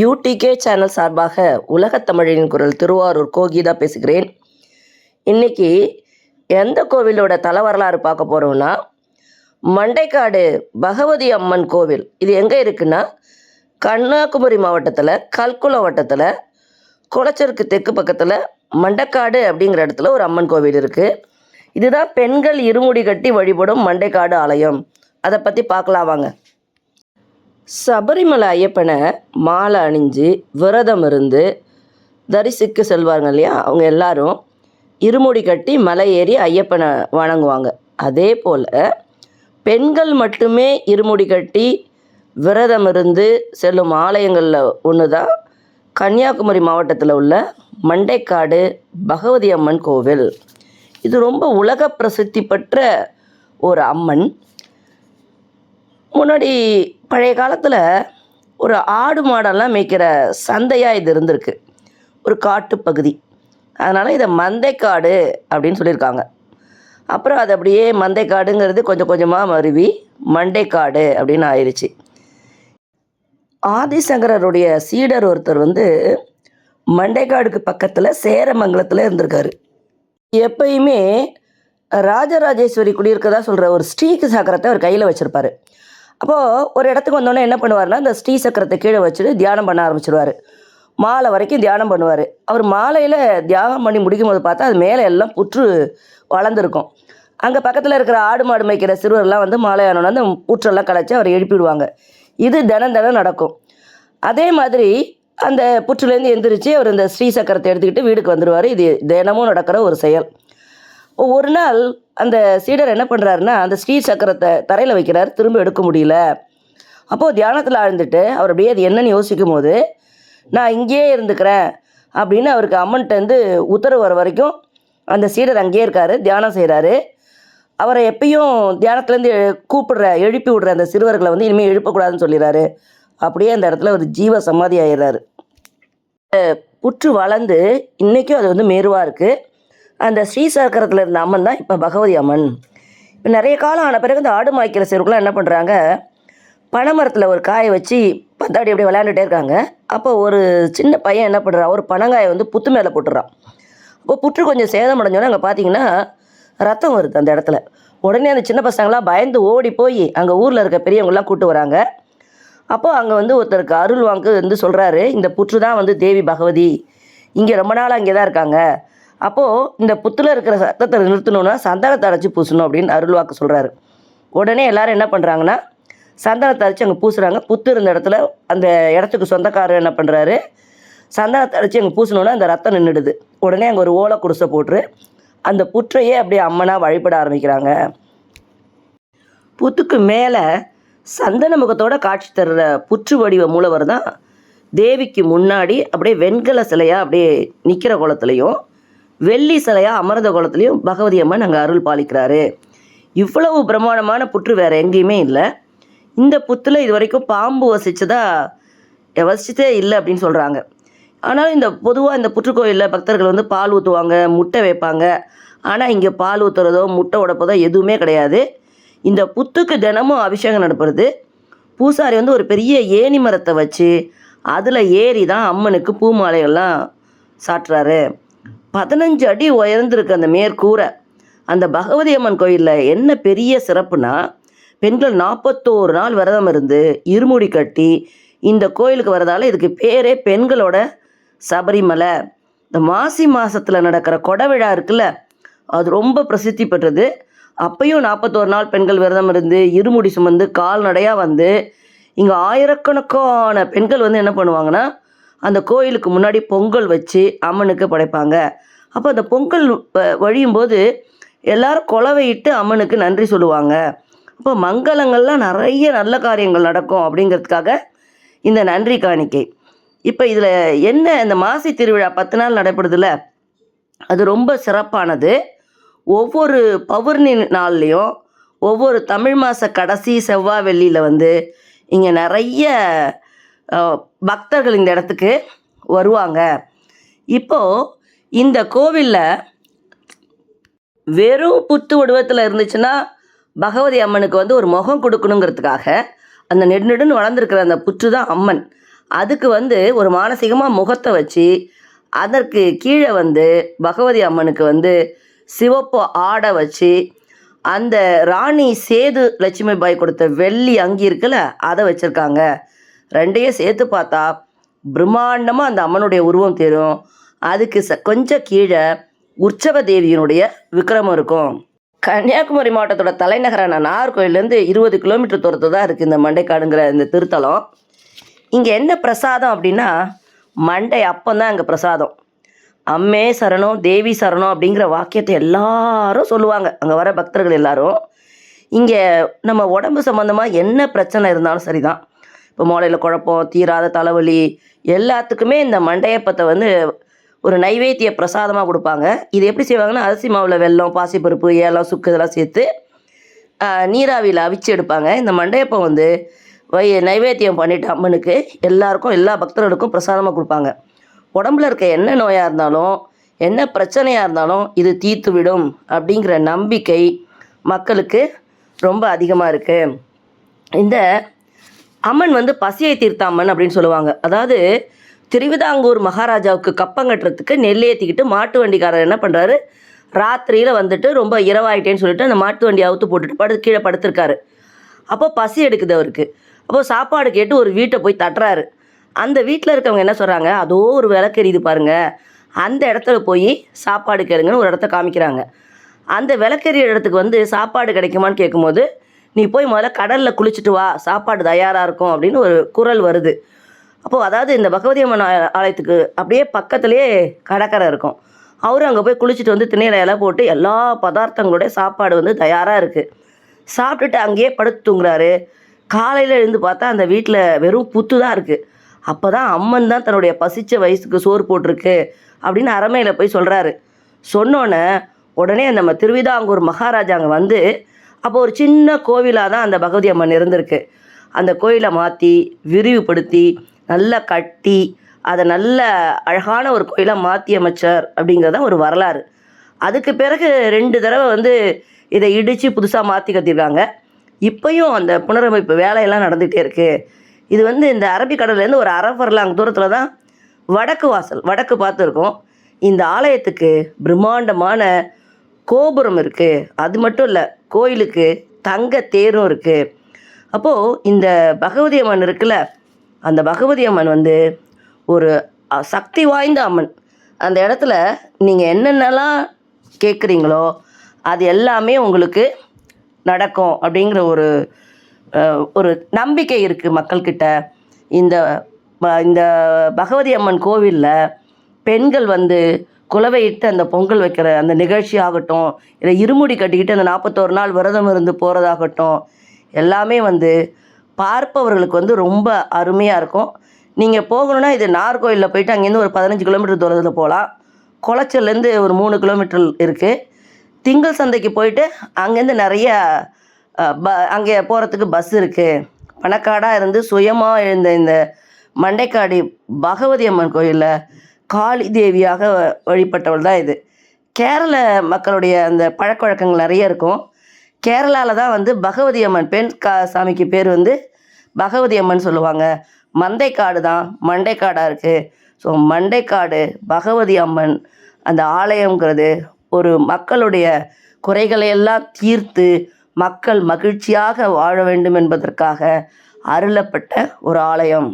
UDK channel சார்பாக உலகத் தமிழின் குரல் திருவாரூர் கோகிதா பேசுகிறேன். இன்னைக்கு எந்த கோவிலோட தல வரலாறு பார்க்க போகிறோம்னா மண்டைக்காடு பகவதி அம்மன் கோவில். இது எங்கே இருக்குன்னா கன்னியாகுமரி மாவட்டத்தில் கல்குளம் வட்டத்தில் குளச்சருக்கு தெற்கு பக்கத்தில் மண்டைக்காடு அப்படிங்கிற இடத்துல ஒரு அம்மன் கோவில் இருக்குது இதுதான் பெண்கள் இருமுடி கட்டி வழிபடும் மண்டைக்காடு ஆலயம். அதை பற்றி பார்க்கலாம் வாங்க. சபரிமலை ஐயப்பனை மாலை அணிஞ்சு விரதம் இருந்து தரிசிக்க செல்வாங்க இல்லையா? அவங்க எல்லாரும் இருமுடி கட்டி மலை ஏறி ஐயப்பனை வணங்குவாங்க. அதே போல் பெண்கள் மட்டுமே இருமுடி கட்டி விரதம் இருந்து செல்லும் ஆலயங்களில் ஒன்று தான் கன்னியாகுமரி மாவட்டத்தில் உள்ள மண்டைக்காடு பகவதி அம்மன் கோவில். இது ரொம்ப உலக பிரசித்தி பெற்ற ஒரு அம்மன். முன்னாடி பழைய காலத்தில் ஒரு ஆடு மாடெல்லாம் மேய்க்கிற சந்தையாக இது இருந்திருக்கு. ஒரு காட்டுப்பகுதி அதனால் இதை மந்தைக்காடு அப்படின்னு சொல்லியிருக்காங்க. அப்புறம் அது அப்படியே மந்தைக்காடுங்கிறது கொஞ்சம் கொஞ்சமாக மருவி மண்டைக்காடு அப்படின்னு ஆயிடுச்சு ஆதிசங்கரருடைய சீடர் ஒருத்தர் வந்து மண்டைக்காடுக்கு பக்கத்தில் சேரமங்கலத்தில் இருந்திருக்காரு. எப்பயுமே ராஜராஜேஸ்வரி குடியிருக்கதா சொல்கிற ஒரு ஸ்ரீக்கு சக்கரத்தை அவர் கையில் வச்சுருப்பாரு. அப்போது ஒரு இடத்துக்கு வந்தோடனே என்ன பண்ணுவார்னா அந்த ஸ்ரீ சக்கரத்தை கீழே வச்சுட்டு தியானம் பண்ண ஆரம்பிச்சிடுவார் மாலை வரைக்கும் தியானம் பண்ணுவார். அவர் மாலையில் தியானம் பண்ணி முடிக்கும் போது பார்த்தா அது மேலே எல்லாம் புற்று வளர்ந்துருக்கும். அங்கே பக்கத்தில் இருக்கிற ஆடு மாடு மேய்க்கிற சிறுவர்லாம் வந்து மாலை ஆனோன்னு அந்த புற்றெல்லாம் கலைச்சி அவரை எழுப்பிடுவாங்க. இது தினம் தினம் நடக்கும். அதே மாதிரி அந்த புற்றுலேருந்து எந்திரிச்சு அவர் இந்த ஸ்ரீ சக்கரத்தை எடுத்துக்கிட்டு வீட்டுக்கு வந்துடுவார் இது தினமும் நடக்கிற ஒரு செயல். ஒரு நாள் அந்த சீடர் என்ன பண்ணுறாருன்னா அந்த ஸ்ரீ சக்கரத்தை தரையில் வைக்கிறார் திரும்ப எடுக்க முடியல. அப்போது தியானத்தில் ஆழ்ந்துட்டு அவர் அப்படியே அது என்னன்னு யோசிக்கும் போது நான் இங்கேயே இருந்துக்கிறேன் அப்படின்னு அவருக்கு அம்மன்ட்டேருந்து உத்தரவு வர வரைக்கும் அந்த சீடர் அங்கேயே இருக்கார் தியானம் செய்கிறாரு அவரை எப்பயும் தியானத்துலேருந்து கூப்பிடுற எழுப்பி விடுற அந்த சிறுவர்களை வந்து இனிமேல் எழுப்பக்கூடாதுன்னு சொல்லிடுறாரு அப்படியே அந்த இடத்துல ஒரு ஜீவ சமாதி ஆயிடுறாரு. புற்று வளர்ந்து இன்றைக்கும் அது வந்து மேருவாக இருக்குது அந்த ஸ்ரீ சக்கரத்தில் இருந்த அம்மன் தான் இப்போ பகவதி அம்மன். இப்போ நிறைய காலம் ஆன பிறகு இந்த ஆடு மாய்க்கிற சிறுக்குலாம் என்ன பண்ணுறாங்க பனைமரத்தில் ஒரு காயை வச்சு பத்தாடி அப்படியே விளையாண்டுட்டே இருக்காங்க. அப்போ ஒரு சின்ன பையன் என்ன பண்ணுறான் ஒரு பனங்காயை வந்து புத்து மேலே போட்டுறான். அப்போ புற்று கொஞ்சம் சேதம் அடைஞ்சோன்னே அங்கே பார்த்தீங்கன்னா ரத்தம் வருது அந்த இடத்துல. உடனே அந்த சின்ன பசங்களாம் பயந்து ஓடி போய் அங்கே ஊரில் இருக்க பெரியவங்களாம் கூட்டு வராங்க. அப்போது அங்கே வந்து ஒருத்தருக்கு அருள் வாங்க வந்து சொல்கிறாரு இந்த புற்று தான் வந்து தேவி பகவதி. இங்கே ரொம்ப நாளாக இங்கே தான் இருக்காங்க. அப்போது இந்த புத்தில் இருக்கிற சத்தத்தை நிறுத்தணும்னா சந்தனத்தை அடைச்சி பூசணும் அப்படின்னு அருள்வாக்கு சொல்கிறாரு உடனே எல்லாரும் என்ன பண்ணுறாங்கன்னா சந்தனத்தை அரைச்சி அங்கே பூசுகிறாங்க புத்து இருந்த இடத்துல அந்த இடத்துக்கு சொந்தக்காரர் என்ன பண்ணுறாரு சந்தனத்தை அரைச்சி அங்கே பூசணுன்னா அந்த ரத்தம் நின்றுடுது உடனே அங்கே ஒரு ஓலை குடிசை போட்டு அந்த புற்றையே அப்படியே அம்மனாக வழிபட ஆரம்பிக்கிறாங்க. புத்துக்கு மேலே சந்தன முகத்தோட காட்சி தர்ற புற்று வடிவ மூலவர் தான் தேவிக்கு முன்னாடி அப்படியே வெண்கல சிலையாக அப்படியே நிற்கிற குளத்துலையும் வெள்ளி சிலையாக அமர்ந்த குளத்துலையும் பகவதி அம்மன் அங்கே அருள் பாலிக்கிறாரு. இவ்வளவு பிரமாண்டமான புற்று வேறு எங்கேயுமே இல்லை. இந்த புத்தில் இது வரைக்கும் பாம்பு வசித்ததா வசிச்சதே இல்லை அப்படின்னு சொல்கிறாங்க ஆனாலும் இந்த பொதுவாக இந்த புற்றுக்கோயிலில் பக்தர்கள் வந்து பால் ஊற்றுவாங்க முட்டை வைப்பாங்க. ஆனால் இங்கே பால் ஊற்றுறதோ முட்டை உடப்பதோ எதுவுமே கிடையாது. இந்த புத்துக்கு தினமும் அபிஷேகம் நடப்புறது. பூசாரி வந்து ஒரு பெரிய ஏணி மரத்தை வச்சு அதில் ஏறி தான் அம்மனுக்கு பூ மாலைகள்லாம் சாட்டுறாரு. பதினஞ்சு அடி உயர்ந்திருக்கு அந்த மேற்கூரை அந்த பகவதி அம்மன் கோயிலில் என்ன பெரிய சிறப்புனா பெண்கள் நாற்பத்தோரு நாள் விரதம் இருந்து இருமுடி கட்டி இந்த கோயிலுக்கு வரதால இதுக்கு பேரே பெண்களோட சபரிமலை. இந்த மாசி மாசத்தில் நடக்கிற கொடை விழா இருக்குல்ல அது ரொம்ப பிரசித்தி பெற்றது. அப்பையும் நாற்பத்தோரு நாள் பெண்கள் விரதம் இருந்து இருமுடி சுமந்து கால்நடையாக வந்து இங்கே ஆயிரக்கணக்கான பெண்கள் வந்து என்ன பண்ணுவாங்கன்னா அந்த கோயிலுக்கு முன்னாடி பொங்கல் வச்சு அம்மனுக்கு படைப்பாங்க. அப்போ அந்த பொங்கல் வ- வழியும் போது எல்லாரும் குலவையிட்டு அம்மனுக்கு நன்றி சொல்லுவாங்க. அப்போ மங்களங்கள்லாம் நிறைய நல்ல காரியங்கள் நடக்கும் அப்படிங்கிறதுக்காக இந்த நன்றி காணிக்கை. இப்போ இதில் என்ன இந்த மாசி திருவிழா பத்து நாள் நடைபெறுதுல அது ரொம்ப சிறப்பானது. ஒவ்வொரு பௌர்ணி நாள்லேயும் ஒவ்வொரு தமிழ் மாத கடைசி செவ்வாய் வெள்ளியில் வந்து இங்கே நிறைய பக்தர்கள் இந்த இடத்துக்கு வருவாங்க. இப்போது இந்த கோவிலில் வெறும் புத்து உடவத்தில் இருந்துச்சுன்னா பகவதி அம்மனுக்கு வந்து ஒரு முகம் கொடுக்கணுங்கிறதுக்காக அந்த நெடுநெடுன்னு வளர்ந்துருக்கிற அந்த புற்று தான் அம்மன். அதுக்கு வந்து ஒரு மானசீகமாக முகத்தை வச்சு அதற்கு கீழே வந்து பகவதி அம்மனுக்கு வந்து சிவப்பு ஆடை வச்சு அந்த ராணி சேது லட்சுமி பாய் கொடுத்த வெள்ளி அங்கி இருக்குல்ல அதை வச்சுருக்காங்க. ரெண்டையும் சேர்த்து பார்த்தா பிரம்மாண்டமாக அந்த அம்மனுடைய உருவம் தெரியும் அதுக்கு ச கொஞ்சம் கீழே உற்சவ தேவியினுடைய விக்ரமம் இருக்கும். கன்னியாகுமரி மாவட்டத்தோட தலைநகரான நாகர்கோயிலேருந்து இருபது கிலோமீட்டர் தூரத்தில் தான் இருக்குது இந்த மண்டைக்காடுங்கிற இந்த திருத்தலம். இங்கே என்ன பிரசாதம் அப்படின்னா மண்டை அப்பந்தான் அங்கே பிரசாதம். அம்மே சரணம் தேவி சரணம் அப்படிங்கிற வாக்கியத்தை எல்லாரும் சொல்லுவாங்க. அங்கே வர பக்தர்கள் எல்லாரும். இங்கே நம்ம உடம்பு சம்மந்தமாக என்ன பிரச்சனை இருந்தாலும் சரிதான். இப்போ மூளையில் குழப்பம் தீராத தலைவலி எல்லாத்துக்குமே இந்த மண்டையப்பத்தை வந்து ஒரு நைவேத்திய பிரசாதமாக கொடுப்பாங்க. இது எப்படி செய்வாங்கன்னா அரிசி மாவில் வெல்லம் பாசிப்பருப்பு ஏலம் சுக்கு இதெல்லாம் சேர்த்து நீராவியில் அவிச்சு எடுப்பாங்க. இந்த மண்டையப்பம் வந்து வை நைவேத்தியம் பண்ணிட்டு அம்மனுக்கு எல்லாருக்கும் எல்லா பக்தர்களுக்கும் பிரசாதமாக கொடுப்பாங்க. உடம்புல இருக்க என்ன நோயாக இருந்தாலும் என்ன பிரச்சனையாக இருந்தாலும் இது தீர்த்து விடும் அப்படிங்கிற நம்பிக்கை மக்களுக்கு ரொம்ப அதிகமாக இருக்குது இந்த அம்மன் வந்து பசியை தீர்த்த அம்மன் அப்படின்னு சொல்லுவாங்க. அதாவது திருவிதாங்கூர் மகாராஜாவுக்கு கப்பம் கட்டுறதுக்கு நெல் ஏற்றிக்கிட்டு மாட்டு வண்டிக்காரர் என்ன பண்ணுறாரு ராத்திரியில் வந்துட்டு ரொம்ப இரவாயிட்டேன்னு சொல்லிட்டு அந்த மாட்டு வண்டி அவுத்து போட்டுட்டு படு கீழே படுத்திருக்காரு. அப்போ பசி எடுக்குது அவருக்கு. அப்போ சாப்பாடு கேட்டு ஒரு வீட்டை போய் தட்டுறாரு. அந்த வீட்டில் இருக்கவங்க என்ன சொல்கிறாங்க அதோ ஒரு விளக்கு பாருங்கள் அந்த இடத்துல போய் சாப்பாடு கேளுங்கன்னு ஒரு இடத்த காமிக்கிறாங்க. அந்த விளக்கெறிய இடத்துக்கு வந்து சாப்பாடு கிடைக்குமான்னு கேட்கும்போது நீ போய் முதல்ல கடலில் குளிச்சுட்டு வா சாப்பாடு தயாராக இருக்கும் அப்படின்னு ஒரு குரல் வருது. அப்போது அதாவது இந்த பகவதி அம்மன் ஆலயத்துக்கு அப்படியே பக்கத்துலேயே கடற்கரை இருக்கும். அவரும் அங்கே போய் குளிச்சுட்டு வந்து திணையில இலை போட்டு எல்லா பதார்த்தங்களோட சாப்பாடு வந்து தயாராக இருக்குது சாப்பிட்டுட்டு அங்கேயே படுத்து தூங்குறாரு. காலையில் எழுந்து பார்த்தா அந்த வீட்டில் வெறும் புத்து தான் இருக்குது அப்போ தான் அம்மன் தான் தன்னுடைய பசிச்ச வயசுக்கு சோறு போட்டிருக்கு அப்படின்னு அரமையில் போய் சொல்கிறாரு சொன்னோன்னே உடனே நம்ம திருவிதாங்கூர் மகாராஜா அங்கே வந்து அப்போ ஒரு சின்ன கோவிலாக தான் அந்த பகவதி அம்மன் இருந்திருக்கு. அந்த கோயிலை மாற்றி விரிவுபடுத்தி நல்லா கட்டி அதை நல்ல அழகான ஒரு கோயிலாக மாற்றி அமைச்சார் அப்படிங்கிறது தான் ஒரு வரலாறு. அதுக்கு பிறகு ரெண்டு தடவை வந்து இதை இடித்து புதுசாக மாற்றி கட்டியிருக்காங்க. இப்போயும் அந்த புனரமைப்பு வேலையெல்லாம் நடந்துகிட்டே இருக்குது இது வந்து இந்த அரபிக்கடல்லேருந்து ஒரு அரை ஃபர்லாங் தூரத்தில் தான் வடக்கு வாசல் வடக்கு பார்த்துருக்கோம். இந்த ஆலயத்துக்கு பிரம்மாண்டமான கோபுரம் இருக்குது அது மட்டும் இல்லை கோயிலுக்கு தங்க தேரும் இருக்குது அப்போது இந்த பகவதி அம்மன் இருக்குல்ல அந்த பகவதி அம்மன் வந்து ஒரு சக்தி வாய்ந்த அம்மன். அந்த இடத்துல நீங்கள் என்னென்னலாம் கேட்குறீங்களோ அது எல்லாமே உங்களுக்கு நடக்கும் அப்படிங்கிற ஒரு ஒரு நம்பிக்கை இருக்குது மக்கள்கிட்ட. இந்த இந்த பகவதி அம்மன் கோவிலில் பெண்கள் வந்து குலவையிட்டு அந்த பொங்கல் வைக்கிற அந்த நிகழ்ச்சி ஆகட்டும் இல்லை இருமுடி கட்டிக்கிட்டு அந்த நாற்பத்தோரு நாள் விரதம் இருந்து போகிறதாகட்டும் எல்லாமே வந்து பார்ப்பவர்களுக்கு வந்து ரொம்ப அருமையாக இருக்கும். நீங்கள் போகணுன்னா இது நார்கோயிலில் போயிட்டு அங்கேருந்து ஒரு பதினஞ்சு கிலோமீட்டர் தூரத்தில் போகலாம் குளச்சல்லேருந்து ஒரு மூணு கிலோமீட்டர் இருக்குது திங்கள் சந்தைக்கு போயிட்டு அங்கேருந்து நிறைய ப அங்கே போகிறதுக்கு பஸ் இருக்குது பணக்காடாக இருந்து சுயமாக எழுந்த இந்த மண்டைக்காடி பகவதி அம்மன் கோயிலில் காளி தேவியாக வழிபட்டவள் தான் இது. கேரள மக்களுடைய அந்த பழக்க வழக்கங்கள் நிறைய இருக்கும். கேரளாவில் தான் வந்து பகவதி அம்மன் பெண் கா சாமிக்கு பேர் வந்து பகவதி அம்மன் சொல்லுவாங்க. மந்தைக்காடு தான் மண்டைக்காடாக இருக்குது ஸோ மண்டைக்காடு பகவதி அம்மன் அந்த ஆலயங்கிறது ஒரு மக்களுடைய குறைகளை எல்லாம் தீர்த்து மக்கள் மகிழ்ச்சியாக வாழ வேண்டும் என்பதற்காக அருளப்பட்ட ஒரு ஆலயம்.